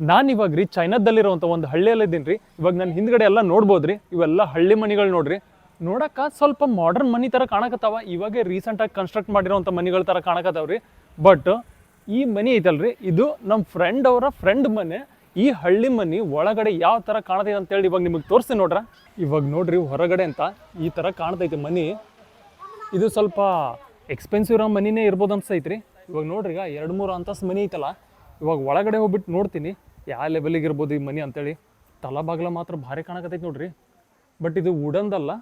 ನಾನು ಇವಾಗ ರೀ ಚೈನಾದಲ್ಲಿರುವಂಥ ಒಂದು ಹಳ್ಳಿಯಲ್ಲಿ ಇದ್ದೀನಿ ರೀ. ಇವಾಗ ನಾನು ಹಿಂದ್ಗಡೆ ಎಲ್ಲ ನೋಡ್ಬೋದು ರೀ ಇವೆಲ್ಲ ಹಳ್ಳಿ ಮನೆಗಳು ನೋಡ್ರಿ. ನೋಡಕ್ಕೆ ಸ್ವಲ್ಪ ಮಾಡರ್ನ್ ಮನಿ ಥರ ಕಾಣಕತ್ತಾವ. ಇವಾಗೆ ರೀಸೆಂಟಾಗಿ ಕನ್ಸ್ಟ್ರಕ್ಟ್ ಮಾಡಿರೋಂಥ ಮನೆಗಳ ಥರ ಕಾಣಕತ್ತಾವ ರೀ. ಬಟ್ ಈ ಮನಿ ರೀ ಇದು ನಮ್ಮ ಫ್ರೆಂಡ್ ಅವರ ಫ್ರೆಂಡ್ ಮನೆ. ಈ ಹಳ್ಳಿ ಮನಿ ಒಳಗಡೆ ಯಾವ ಥರ ಕಾಣತೈತೆ ಅಂತೇಳಿ ಇವಾಗ ನಿಮಗೆ ತೋರಿಸ್ತೀನಿ ನೋಡ್ರ. ಇವಾಗ ನೋಡ್ರಿ ಹೊರಗಡೆ ಅಂತ ಈ ಥರ ಕಾಣ್ತೈತೆ ಮನಿ. ಇದು ಸ್ವಲ್ಪ ಎಕ್ಸ್ಪೆನ್ಸಿವ್ ಇರೋ ಮನಿನೇ ಇರ್ಬೋದು ಅನ್ಸೈತ್ರಿ. ಇವಾಗ ನೋಡ್ರಿ ಈಗ ಎರಡು ಮೂರು ಅಂತಸ್ತು ಮನಿ ಐತಲ್ಲ. ಇವಾಗ ಒಳಗಡೆ ಹೋಗ್ಬಿಟ್ಟು ನೋಡ್ತೀನಿ. ಯಾವ ಲೆವೆಲಿಗೆ ಇರ್ಬೋದು ಈ ಮನಿ ಅಂತೇಳಿ ತಲಬಾಗ್ಲ ಮಾತ್ರ ಭಾರಿ ಕಾಣಕತ್ತೈತಿ ನೋಡ್ರಿ. ಬಟ್ ಇದು ವುಡನ್ದಲ್ಲ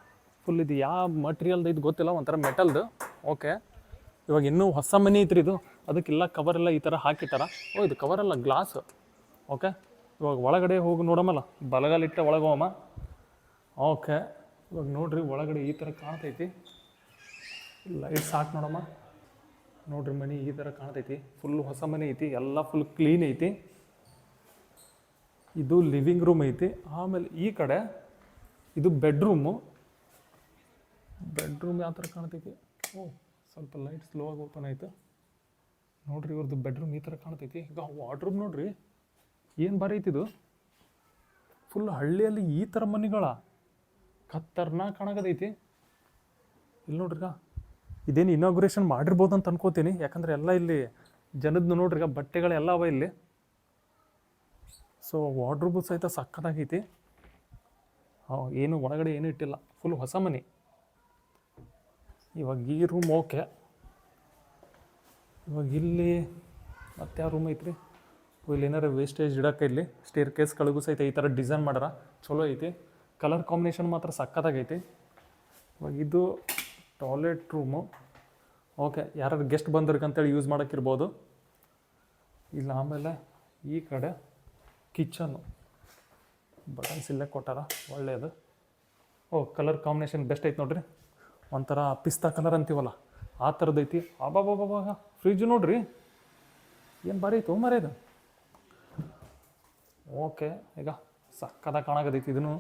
ಫುಲ್ ಇದು ಯಾವ ಮಟೀರಿಯಲ್ದು ಇದು ಗೊತ್ತಿಲ್ಲ, ಒಂಥರ ಮೆಟಲ್ದು ಓಕೆ ಇವಾಗ ಇನ್ನೂ ಹೊಸ ಮನಿ ಐತ್ರಿ ಇದು. ಅದಕ್ಕೆಲ್ಲ ಕವರ್ ಎಲ್ಲ ಈ ಥರ ಹಾಕಿಟ್ಟಾರ. ಓ, ಇದು ಕವರ್ ಅಲ್ಲ ಗ್ಲಾಸ್ ಓಕೆ ಇವಾಗ ಒಳಗಡೆ ಹೋಗಿ ನೋಡಮಲ್ಲ ಬಲಗಾಲಿಟ್ಟ ಒಳಗೋಮ. ಓಕೆ ಇವಾಗ ನೋಡ್ರಿ ಒಳಗಡೆ ಈ ಥರ ಕಾಣ್ತೈತಿ. ಲೈಟ್ಸ್ ಹಾಕಿ ನೋಡಮ್ಮ. ನೋಡ್ರಿ ಮನಿ ಈ ಥರ ಕಾಣ್ತೈತಿ. ಫುಲ್ ಹೊಸ ಮನೆ ಐತಿ, ಎಲ್ಲ ಫುಲ್ ಕ್ಲೀನ್ ಐತಿ. ಇದು ಲಿವಿಂಗ್ ರೂಮ್ ಐತಿ. ಆಮೇಲೆ ಈ ಕಡೆ ಇದು ಬೆಡ್ರೂಮು. ಬೆಡ್ರೂಮ್ ಯಾವ ಥರ ಕಾಣ್ತೈತಿ? ಓ, ಸ್ವಲ್ಪ ಲೈಟ್ ಸ್ಲೋ ಆಗಿ ಓಪನ್ ಆಯಿತು. ನೋಡ್ರಿ ಇವ್ರದ್ದು ಬೆಡ್ರೂಮ್ ಈ ಥರ ಕಾಣ್ತೈತಿ. ಈಗ ವಾಡ್ರೂಮ್ ನೋಡ್ರಿ. ಏನು ಬಾರಿ ಐತಿದು ಫುಲ್ ಹಳ್ಳಿಯಲ್ಲಿ ಈ ಥರ ಮನೆಗಳ. ಕತ್ತರ್ನ ಕಾಣಗದೈತಿ ಇಲ್ಲಿ ನೋಡ್ರಿಗ ಇದೇನು ಇನಾಗ್ರೇಷನ್ ಮಾಡಿರ್ಬೋದು ಅಂತ ಅನ್ಕೋತೀನಿ. ಯಾಕಂದ್ರೆ ಎಲ್ಲ ಇಲ್ಲಿ ಜನದ್ದು ನೋಡ್ರಿಗ ಬಟ್ಟೆಗಳೆಲ್ಲ ಅವ ಇಲ್ಲಿ. ಸೊ ವಾರ್ಡ್ರೋಬ್ ಸಹಿತ ಸಕ್ಕತ್ತಾಗೈತಿ. ಏನು ಒಳಗಡೆ ಏನೂ ಇಟ್ಟಿಲ್ಲ. ಫುಲ್ ಹೊಸ ಮನೆ. ಇವಾಗ ಈ ರೂಮ್ ಓಕೆ ಇವಾಗ ಇಲ್ಲಿ ಮತ್ತೆ ಯಾವ ರೂಮ್ ಐತ್ರಿ? ಇಲ್ಲಿ ಏನಾರ ವೇಸ್ಟೇಜ್ ಇಡಕ್ಕೆ ಇಲ್ಲಿ ಸ್ಟೇರ್ ಕೇಸ್ಗಳಿಗೂ ಸಹಿತ ಈ ಥರ ಡಿಸೈನ್ ಮಾಡ್ಯಾರ ಚಲೋ ಐತಿ. ಕಲರ್ ಕಾಂಬಿನೇಷನ್ ಮಾತ್ರ ಸಕ್ಕತ್ತಾಗೈತಿ. ಇವಾಗ ಇದು ಟಾಯ್ಲೆಟ್ ರೂಮು ಓಕೆ ಯಾರು ಗೆಸ್ಟ್ ಬಂದಿರ್ಗಂತೇಳಿ ಯೂಸ್ ಮಾಡೋಕ್ಕಿರ್ಬೋದು ಇಲ್ಲ, ಆಮೇಲೆ ಈ ಕಡೆ ಕಿಚನ್ನು. ಬಟನ್ಸ್ ಇಲ್ಲೇ ಕೊಟ್ಟಾರ, ಒಳ್ಳೆಯದು. ಓ, ಕಲರ್ ಕಾಂಬಿನೇಷನ್ ಬೆಸ್ಟ್ ಐತೆ ನೋಡ್ರಿ. ಒಂಥರ ಪಿಸ್ತಾ ಕಲರ್ ಅಂತೀವಲ್ಲ, ಆ ಥರದ್ದು ಐತಿ. ಆಬಾಬಾಬಾಗ ಫ್ರಿಜ್ ನೋಡ್ರಿ. ಏನು ಬಾರಿ ಐತೆ ಮರ ಇದು ಓಕೆ, ಈಗ ಸಕ್ಕದ ಕಾಣಾಗದೈತಿ ಇದನ್ನು.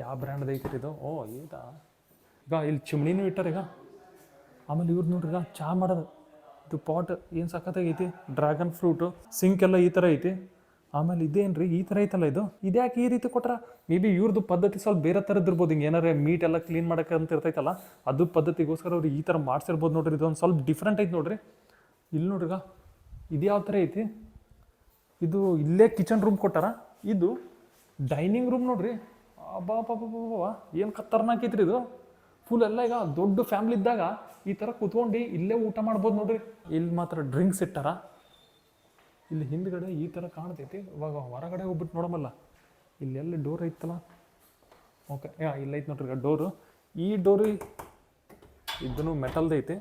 ಯಾವ ಬ್ರ್ಯಾಂಡ್ ಐತಿ ಇದು? ಓ ಇದಾ ಈಗ ಇಲ್ಲಿ ಚಿಮ್ಣಿನೂ ಇಟ್ಟಾರ ಈಗ. ಆಮೇಲೆ ಇವ್ರು ನೋಡ್ರಿ ಈಗ ಚಹಾ ಮಾಡೋದು. ಇದು ಪಾಟ್ ಏನು ಸಕ್ಕತ್ತಾಗೈತಿ ಡ್ರ್ಯಾಗನ್ ಫ್ರೂಟು, ಸಿಂಕ್ ಎಲ್ಲ ಈ ಥರ ಐತಿ. ಆಮೇಲೆ ಇದೇನ್ರಿ, ಈ ಥರ ಐತಲ್ಲ ಇದು? ಇದ್ಯಾಕೆ ಈ ರೀತಿ ಕೊಟ್ರ? ಮೇ ಬಿ ಇವ್ರದ್ದು ಪದ್ಧತಿ ಸ್ವಲ್ಪ ಬೇರೆ ಥರದ್ದು ಇರ್ಬೋದು. ಹಿಂಗೆ ಏನಾರೇ ಮೀಟ್ ಎಲ್ಲ ಕ್ಲೀನ್ ಮಾಡಕ್ಕೆ ಅಂತ ಇರ್ತೈತಲ್ಲ, ಅದು ಪದ್ಧತಿಗೋಸ್ಕರ ಅವ್ರು ಈ ಥರ ಮಾಡ್ಸಿರ್ಬೋದು ನೋಡ್ರಿ. ಇದೊಂದು ಸ್ವಲ್ಪ ಡಿಫ್ರೆಂಟ್ ಐತೆ ನೋಡ್ರಿ. ಇಲ್ಲಿ ನೋಡ್ರಿಗ, ಇದು ಯಾವ ಥರ ಐತಿ? ಇದು ಇಲ್ಲೇ ಕಿಚನ್ ರೂಮ್ ಕೊಟ್ಟಾರ? ಇದು ಡೈನಿಂಗ್ ರೂಮ್ ನೋಡ್ರಿ. ಅಬ್ಬಾ ಏನು ಖತರ್ನಾಕ್ ಐತ್ರಿ ಇದು? ಫುಲ್ ಎಲ್ಲ ಈಗ ದೊಡ್ಡ ಫ್ಯಾಮ್ಲಿ ಇದ್ದಾಗ ಈ ಥರ ಕುತ್ಕೊಂಡು ಇಲ್ಲೇ ಊಟ ಮಾಡ್ಬೋದು ನೋಡ್ರಿ. ಇಲ್ಲಿ ಮಾತ್ರ ಡ್ರಿಂಕ್ಸ್ ಇಟ್ಟಾರ. ಇಲ್ಲಿ ಹಿಂದ್ಗಡೆ ಈ ಥರ ಕಾಣ್ತೈತಿ. ಇವಾಗ ಹೊರಗಡೆ ಹೋಗ್ಬಿಟ್ಟು ನೋಡಮಲ್ಲ ಇಲ್ಲೆಲ್ಲ ಡೋರ್ ಐತಲ್ಲ? ಓಕೆ ಯಾ ಇಲ್ಲ ಐತೆ ನೋಡ್ರಿ ಡೋರು ಈ ಡೋರು ಇದನ್ನು ಮೆಟಲ್ದು ಐತಿ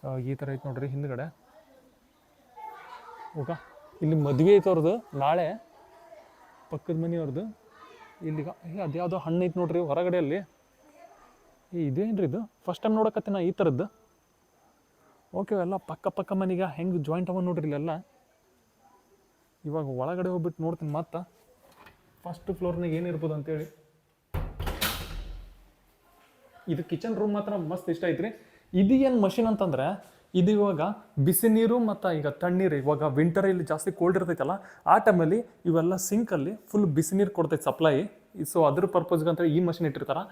ಆ, ಈ ಥರ ಐತೆ ನೋಡ್ರಿ ಹಿಂದ್ಗಡೆ. ಓಕೆ ಇಲ್ಲಿ ಮದುವೆ ಐತೆ ಅವ್ರದ್ದು ನಾಳೆ ಪಕ್ಕದ ಮನೆಯವ್ರದ್ದು ಇಲ್ಲಿಗ ಅದ್ಯಾವುದೋ ಹಣ್ಣು ಐತೆ ನೋಡ್ರಿ ಹೊರಗಡೆಯಲ್ಲಿ ಏ ಇದೇನ್ರಿ ಇದು? ಫಸ್ಟ್ ಟೈಮ್ ನೋಡಕತ್ತೆ ನಾ ಈ ಥರದ್ದು ಓಕೆ ಎಲ್ಲ ಪಕ್ಕ ಪಕ್ಕ ಮನೆಗೆ ಹೆಂಗೆ ಜಾಯಿಂಟ್ ಅವ ನೋಡ್ರಿ ಇಲ್ಲೆಲ್ಲ. ಇವಾಗ ಒಳಗಡೆ ಹೋಗ್ಬಿಟ್ಟು ನೋಡ್ತೀನಿ ಮತ್ತೆ. ಫಸ್ಟ್ ಫ್ಲೋರ್ನಾಗ ಏನಿರ್ಬೋದು ಅಂತೇಳಿ. ಇದು ಕಿಚನ್ ರೂಮ್ ಮಾತ್ರ ಮಸ್ತ್ ಇಷ್ಟ ಐತ್ರಿ. ಇದು ಏನು ಮಷಿನ್ ಅಂತಂದ್ರೆ, ಇದು ಇವಾಗ ಬಿಸಿ ನೀರು ಮತ್ತು ಈಗ ತಣ್ಣೀರು, ಇವಾಗ ವಿಂಟರಲ್ಲಿ ಜಾಸ್ತಿ ಕೋಲ್ಡ್ ಇರ್ತೈತಲ್ಲ, ಆ ಟೈಮಲ್ಲಿ ಇವೆಲ್ಲ ಸಿಂಕಲ್ಲಿ ಫುಲ್ ಬಿಸಿ ನೀರು ಕೊಡ್ತೈತೆ ಸಪ್ಲೈ ಸೊ ಅದ್ರ ಪರ್ಪಸ್ಗೆ ಅಂತೇಳಿ ಈ ಮಷಿನ್ ಇಟ್ಟಿರ್ತಾರೆ.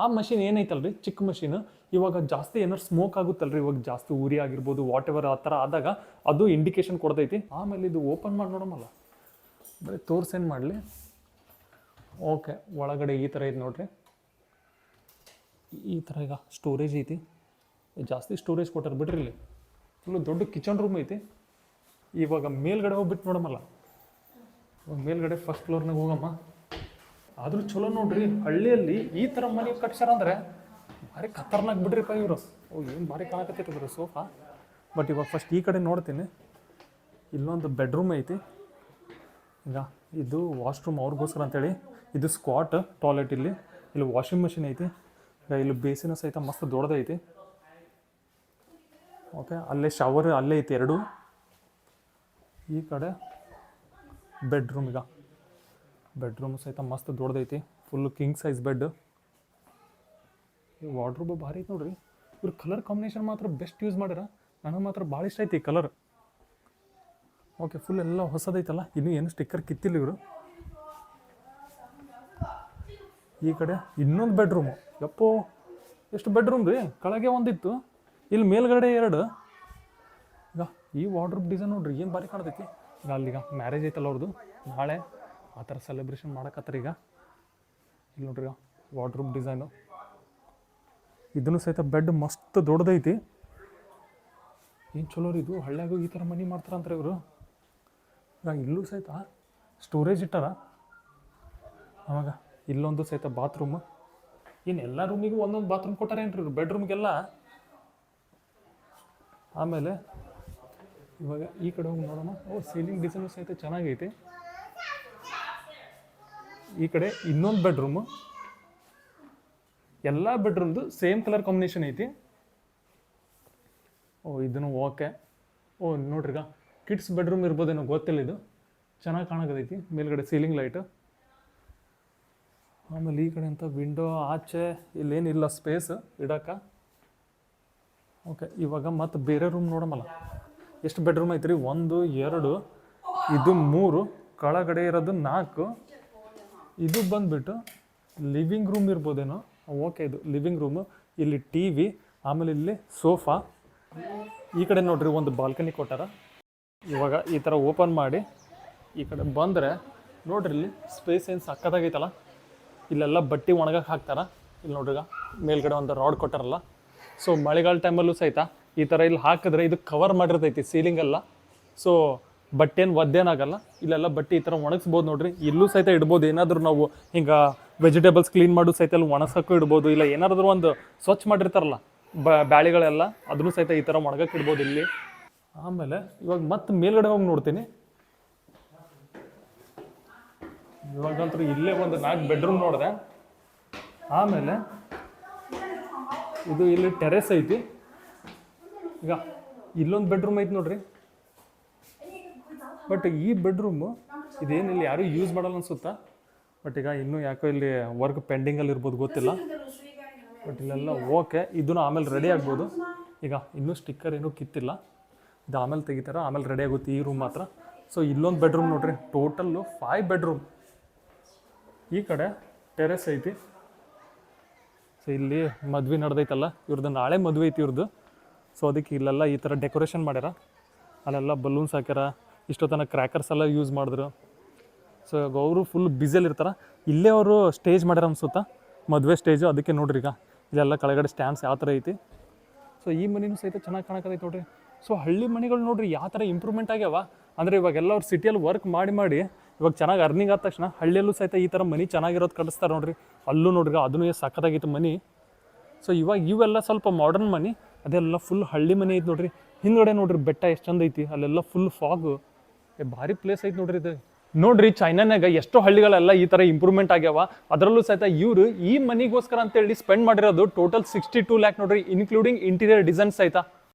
ಆ ಮಷಿನ್ ಏನೈತಲ್ರಿ ಚಿಕ್ಕ ಮಷಿನ್ ಇವಾಗ ಜಾಸ್ತಿ ಏನಾರು ಸ್ಮೋಕ್ ಆಗುತ್ತಲ್ರಿ? ಇವಾಗ ಜಾಸ್ತಿ ಉರಿ ಆಗಿರ್ಬೋದು ವಾಟ್ ಎವರ್ ಆ ಥರ ಆದಾಗ ಅದು ಇಂಡಿಕೇಶನ್ ಕೊಡ್ತೈತಿ. ಆಮೇಲೆ ಇದು ಓಪನ್ ಮಾಡಿ ನೋಡಮಲ್ಲ ಬರೀ ತೋರ್ಸೇನು ಮಾಡಲಿ. ಓಕೆ ಒಳಗಡೆ ಈ ಥರ ಐತೆ ನೋಡ್ರಿ. ಈ ಥರ ಈಗ ಸ್ಟೋರೇಜ್ ಐತಿ. ಜಾಸ್ತಿ ಸ್ಟೋರೇಜ್ ಕೊಟ್ಟಾರೆ ಬಿಡ್ರಿ ಇಲ್ಲಿ. ಫುಲ್ಲು ದೊಡ್ಡ ಕಿಚನ್ ರೂಮ್ ಐತಿ. ಇವಾಗ ಮೇಲ್ಗಡೆ ಹೋಗ್ಬಿಟ್ಟು ನೋಡಮಲ್ಲ ಇವಾಗ ಮೇಲ್ಗಡೆ ಫಸ್ಟ್ ಫ್ಲೋರ್ನಾಗ ಹೋಗಮ್ಮ. ಆದರೂ ಚಲೋ ನೋಡ್ರಿ, ಹಳ್ಳಿಯಲ್ಲಿ ಈ ಥರ ಮನೆ ಕಟ್ಸ್ಯಾರ ಅಂದ್ರೆ ಭಾರಿ ಖತರ್ನಾಕ್ ಬಿಡ್ರಿಪ್ಪ ಇವರು. ಓ, ಏನು ಭಾರಿ ಕಾಣಕತ್ತೈತಿ ಇವರು ಸೋಫಾ. ಬಟ್ ಇವಾಗ ಫಸ್ಟ್ ಈ ಕಡೆ ನೋಡ್ತೀನಿ. ಇಲ್ಲೊಂದು ಬೆಡ್ರೂಮ್ ಐತಿ. ಈಗ ಇದು ವಾಶ್ರೂಮ್ ಅವ್ರಿಗೋಸ್ಕರ ಅಂತೇಳಿ. ಇದು ಸ್ಕ್ವಾಟ್ ಟಾಯ್ಲೆಟ್ ಇಲ್ಲಿ. ಇಲ್ಲಿ ವಾಷಿಂಗ್ ಮೆಷಿನ್ ಐತಿ. ಇಲ್ಲಿ ಬೇಸಿನ ಸಹಿತ ಮಸ್ತ್ ದೊಡ್ಡದೈತಿ. ಓಕೆ ಅಲ್ಲೇ ಶವರ್ ಅಲ್ಲೇ ಐತಿ ಎರಡು. ಈ ಕಡೆ ಬೆಡ್ರೂಮ್ ಈಗ. ಬೆಡ್ರೂಮ್ ಸಹಿತ ಮಸ್ತ್ ದೊಡ್ಡದೈತಿ. ಫುಲ್ ಕಿಂಗ್ ಸೈಜ್ ಬೆಡ್ ಈ ವಾಡ್ರೂಬ್ ಭಾರಿ ಐತೆ ನೋಡ್ರಿ. ಇವ್ರ ಕಲರ್ ಕಾಂಬಿನೇಷನ್ ಮಾತ್ರ ಬೆಸ್ಟ್ ಯೂಸ್ ಮಾಡ್ಯಾರ. ನನಗೆ ಮಾತ್ರ ಭಾಳ ಇಷ್ಟ ಐತಿ ಕಲರ್ ಓಕೆ ಫುಲ್ ಎಲ್ಲ ಹೊಸದೈತಲ್ಲ, ಇನ್ನೂ ಏನು ಸ್ಟಿಕ್ಕರ್ ಕಿತ್ತಿಲ್ಲ ಇವರು. ಈ ಕಡೆ ಇನ್ನೊಂದು ಬೆಡ್ರೂಮು ಯಪ್ಪೋ, ಎಷ್ಟು ಬೆಡ್ರೂಮ್ ರೀ? ಕೆಳಗೆ ಒಂದಿತ್ತು, ಇಲ್ಲಿ ಮೇಲ್ಗಡೆ ಎರಡು. ಈಗ ಈ ವಾಡ್ರೂಬ್ ಡಿಸೈನ್ ನೋಡ್ರಿ, ಏನು ಭಾರಿ ಕಾಣ್ತೈತಿ. ಈಗ ಅಲ್ಲಿಗ ಮ್ಯಾರೇಜ್ ಐತಲ್ಲ ಅವ್ರದ್ದು ನಾಳೆ ಆ ಥರ ಸೆಲೆಬ್ರೇಷನ್ ಮಾಡಕತ್ತಾರ ಈಗ. ಇಲ್ಲಿ ನೋಡ್ರಿ ವಾಡ್ರೂಬ್ ಡಿಸೈನು ಇದನ್ನು ಸಹಿತ ಬೆಡ್ ಮಸ್ತ್ ದೊಡ್ಡದೈತಿ. ಏನು ಚಲೋ ರೀ ಇದು? ಹಳ್ಳ್ಯಾಗ ಈ ಥರ ಮನಿ ಮಾಡ್ತಾರಂತಾರೆ ಇವರು. ಈಗ ಇಲ್ಲೂ ಸಹಿತ ಸ್ಟೋರೇಜ್ ಇಟ್ಟಾರ. ಅವಾಗ ಇಲ್ಲೊಂದು ಸಹಿತ ಬಾತ್ರೂಮ್ ಏನು ಎಲ್ಲ ರೂಮಿಗೂ ಒಂದೊಂದು ಬಾತ್ರೂಮ್ ಕೊಟ್ಟಾರೇನ್ರಿ ಇವ್ರು? ಬೆಡ್ರೂಮ್ಗೆಲ್ಲ ಆಮೇಲೆ ಇವಾಗ ಈ ಕಡೆ ಹೋಗಿ ನೋಡೋಣ. ಓ ಸೀಲಿಂಗ್ ಡಿಸೈನು ಸಹಿತ ಚೆನ್ನಾಗೈತಿ. ಈ ಕಡೆ ಇನ್ನೊಂದು ಬೆಡ್ರೂಮು ಎಲ್ಲ ಬೆಡ್ರೂಮ್ದು ಸೇಮ್ ಕಲರ್ ಕಾಂಬಿನೇಷನ್ ಐತಿ. ಓ, ಇದನ್ನು ಓಕೆ. ಓ ನೋಡ್ರಿಗ ಕಿಡ್ಸ್ ಬೆಡ್ರೂಮ್ ಇರ್ಬೋದೇನೋ ಗೊತ್ತಿಲ್ಲ ಇದು. ಚೆನ್ನಾಗಿ ಕಾಣಕತೈತಿ ಮೇಲ್ಗಡೆ ಸೀಲಿಂಗ್ ಲೈಟು. ಆಮೇಲೆ ಈ ಕಡೆ ಅಂತ ವಿಂಡೋ ಆಚೆ ಇಲ್ಲೇನಿಲ್ಲ ಸ್ಪೇಸ್ ಇಡಕ್ಕೆ. ಓಕೆ, ಇವಾಗ ಮತ್ತೆ ಬೇರೆ ರೂಮ್ ನೋಡಮಲ್ಲ. ಎಷ್ಟು ಬೆಡ್ರೂಮ್ ಐತ್ರಿ? ಒಂದು, ಎರಡು, ಇದು ಮೂರು, ಕೆಳಗಡೆ ಇರೋದು ನಾಲ್ಕು. ಇದು ಬಂದ್ಬಿಟ್ಟು ಲಿವಿಂಗ್ ರೂಮ್ ಇರ್ಬೋದೇನೋ. ಓಕೆ ಇದು ಲಿವಿಂಗ್ ರೂಮು ಇಲ್ಲಿ ಟಿ ವಿ ಆಮೇಲೆ ಇಲ್ಲಿ ಸೋಫಾ ಈ ಕಡೆ ನೋಡ್ರಿ ಒಂದು ಬಾಲ್ಕನಿ ಕೊಟ್ಟಾರ. ಇವಾಗ ಈ ಥರ ಓಪನ್ ಮಾಡಿ ಈ ಕಡೆ ಬಂದರೆ ನೋಡ್ರಿ ಇಲ್ಲಿ ಸ್ಪೇಸ್ ಏನು ಸಕ್ಕತ್ತಾಗೈತಲ್ಲ. ಇಲ್ಲೆಲ್ಲ ಬಟ್ಟೆ ಒಣಗಕ್ಕೆ ಹಾಕ್ತಾರ. ಇಲ್ಲಿ ನೋಡ್ರಿ ಮೇಲ್ಗಡೆ ಒಂದು ರಾಡ್ ಕೊಟ್ಟಾರಲ್ಲ. ಸೊ ಮಳೆಗಾಲ ಟೈಮಲ್ಲೂ ಸಹಿತ ಈ ಥರ ಇಲ್ಲಿ ಹಾಕಿದ್ರೆ ಇದು ಕವರ್ ಮಾಡಿರ್ತೈತಿ ಸೀಲಿಂಗ್ ಸೊ ಸೊ ಬಟ್ಟೆನು ಒದ್ದೇನಾಗಲ್ಲ ಇಲ್ಲೆಲ್ಲ ಬಟ್ಟೆ ಈ ಥರ ಒಣಗಿಸ್ಬೋದು ನೋಡ್ರಿ. ಇಲ್ಲೂ ಸಹಿತ ಇಡ್ಬೋದು. ಏನಾದರೂ ನಾವು ಹಿಂಗೆ ವೆಜಿಟೇಬಲ್ಸ್ ಕ್ಲೀನ್ ಮಾಡು ಸಹಿತ ಅಲ್ಲಿ ಒಣಸಕ್ಕೂ ಇಡ್ಬೋದು, ಇಲ್ಲ ಏನಾದರೂ ಒಂದು ಸ್ವಚ್ಛ ಮಾಡಿರ್ತಾರಲ್ಲ ಬ್ಯಾಳಿಗಳೆಲ್ಲ, ಅದನ್ನು ಸಹಿತ ಈ ಥರ ಒಣಗಕ್ಕೆ ಇಡ್ಬೋದು ಇಲ್ಲಿ. ಆಮೇಲೆ ಇವಾಗ ಮತ್ತೆ ಮೇಲ್ಗಡೆ ಹೋಗಿ ನೋಡ್ತೀನಿ. ಇವಾಗಂತೂ ಇಲ್ಲೇ ಒಂದು ನಾಲ್ಕು ಬೆಡ್ರೂಮ್ ನೋಡಿದೆ. ಆಮೇಲೆ ಇದು ಇಲ್ಲಿ ಟೆರೆಸ್ ಐತಿ. ಈಗ ಇಲ್ಲೊಂದು ಬೆಡ್ರೂಮ್ ಐತಿ ನೋಡ್ರಿ. ಬಟ್ ಈ ಬೆಡ್ರೂಮು ಇದೇನಿಲ್ಲ ಯಾರೂ ಯೂಸ್ ಮಾಡಲ್ಲ ಅನ್ಸುತ್ತಾ? ಬಟ್ ಈಗ ಇನ್ನೂ ಯಾಕೋ ಇಲ್ಲಿ ವರ್ಕ್ ಪೆಂಡಿಂಗಲ್ಲಿ ಇರ್ಬೋದು ಗೊತ್ತಿಲ್ಲ. ಬಟ್ ಇಲ್ಲೆಲ್ಲ ಓಕೆ ಇದನ್ನು ಆಮೇಲೆ ರೆಡಿ ಆಗ್ಬೋದು. ಈಗ ಇನ್ನೂ ಸ್ಟಿಕ್ಕರ್ ಏನೂ ಕಿತ್ತಿಲ್ಲ. ಇದು ಆಮೇಲೆ ತೆಗಿತಾರೆ, ಆಮೇಲೆ ರೆಡಿ ಆಗುತ್ತೆ ಈ ರೂಮ್ ಮಾತ್ರ. ಸೊ ಇಲ್ಲೊಂದು ಬೆಡ್ರೂಮ್ ನೋಡ್ರಿ ಟೋಟಲ್ಲು ಫೈವ್ ಬೆಡ್ರೂಮ್ ಈ ಕಡೆ ಟೆರೆಸ್ ಐತಿ. ಸೊ ಇಲ್ಲಿ ಮದ್ವೆ ನಡೆದೈತಲ್ಲ ಇವ್ರದ್ದು ನಾಳೆ ಮದುವೆ ಐತಿ ಇವ್ರದ್ದು ಸೊ ಅದಕ್ಕೆ ಇಲ್ಲೆಲ್ಲ ಈ ಥರ ಡೆಕೋರೇಷನ್ ಮಾಡ್ಯಾರ. ಅಲ್ಲೆಲ್ಲ ಬಲೂನ್ಸ್ ಹಾಕ್ಯಾರ ಇಷ್ಟೊತ್ತನ ಕ್ರ್ಯಾಕರ್ಸ್ ಎಲ್ಲ ಯೂಸ್ ಮಾಡಿದ್ರು. ಸೊ ಅವರು ಫುಲ್ ಇರ್ತಾರೆ. ಇಲ್ಲೇ ಅವರು ಸ್ಟೇಜ್ ಮಾಡ್ಯಾರ ಅನ್ಸುತ್ತಾ? ಮದುವೆ ಸ್ಟೇಜು ಅದಕ್ಕೆ ನೋಡ್ರಿ ಈಗ. ಇದೆಲ್ಲ ಕೆಳಗಡೆ ಸ್ಟ್ಯಾಂಡ್ಸ್ ಯಾವ ಥರ ಐತಿ? ಸೊ ಈ ಮನೆಯೂ ಸಹಿತ ಚೆನ್ನಾಗಿ ಕಾಣಕತ್ತೈತೆ ನೋಡ್ರಿ. ಸೊ ಹಳ್ಳಿ ಮನೆಗಳು ನೋಡ್ರಿ ಯಾವ ಥರ ಇಂಪ್ರೂವ್ಮೆಂಟ್ ಆಗ್ಯಾವ? ಅಂದರೆ ಇವಾಗೆಲ್ಲ ಅವ್ರು ಸಿಟಿಯಲ್ಲಿ ವರ್ಕ್ ಮಾಡಿ ಮಾಡಿ ಇವಾಗ ಚೆನ್ನಾಗಿ ಅರ್ನಿಂಗ್ ಆದ ತಕ್ಷಣ ಹಳ್ಳಿಯಲ್ಲೂ ಸಹಿತ ಈ ಥರ ಮನೆ ಚೆನ್ನಾಗಿರೋದು ಕಳಿಸ್ತಾರೆ ನೋಡ್ರಿ. ಅಲ್ಲೂ ನೋಡ್ರಿ ಅದನ್ನು ಸಖತ್ತಾಗಿತ್ತು ಮನೆ. ಸೊ ಇವಾಗ ಇವೆಲ್ಲ ಸ್ವಲ್ಪ ಮಾಡರ್ನ್ ಮನೆ. ಅದೆಲ್ಲ ಫುಲ್ ಹಳ್ಳಿ ಮನೆ ಐತೆ ನೋಡ್ರಿ. ಹಿಂದ್ಗಡೆ ನೋಡ್ರಿ ಬೆಟ್ಟ ಎಷ್ಟು ಚಂದ ಐತಿ. ಅಲ್ಲೆಲ್ಲ ಫುಲ್ ಫಾಗು ಭಾರಿ ಪ್ಲೇಸ್ ಐತಿ ನೋಡ್ರಿ ಇದು. ನೋಡ್ರಿ ಚೈನಾನಾಗ ಎಷ್ಟೋ ಹಳ್ಳಿಗಳೆಲ್ಲ ಈ ಥರ ಇಂಪ್ರೂವ್ಮೆಂಟ್ ಆಗ್ಯಾವ. ಅದರಲ್ಲೂ ಸಹಿತ ಇವರು ಈ ಮನಿಗೋಸ್ಕರ ಅಂತೇಳಿ ಸ್ಪೆಂಡ್ ಮಾಡಿರೋದು ಟೋಟಲ್ ಸಿಕ್ಸ್ಟಿ ಟೂ ಲ್ಯಾಕ್ ನೋಡ್ರಿ ಇನ್ಕ್ಲೂಡಿಂಗ್ ಇಂಟೀರಿಯರ್ ಡಿಸೈನ್ಸ್ ಆಯ್ತಾ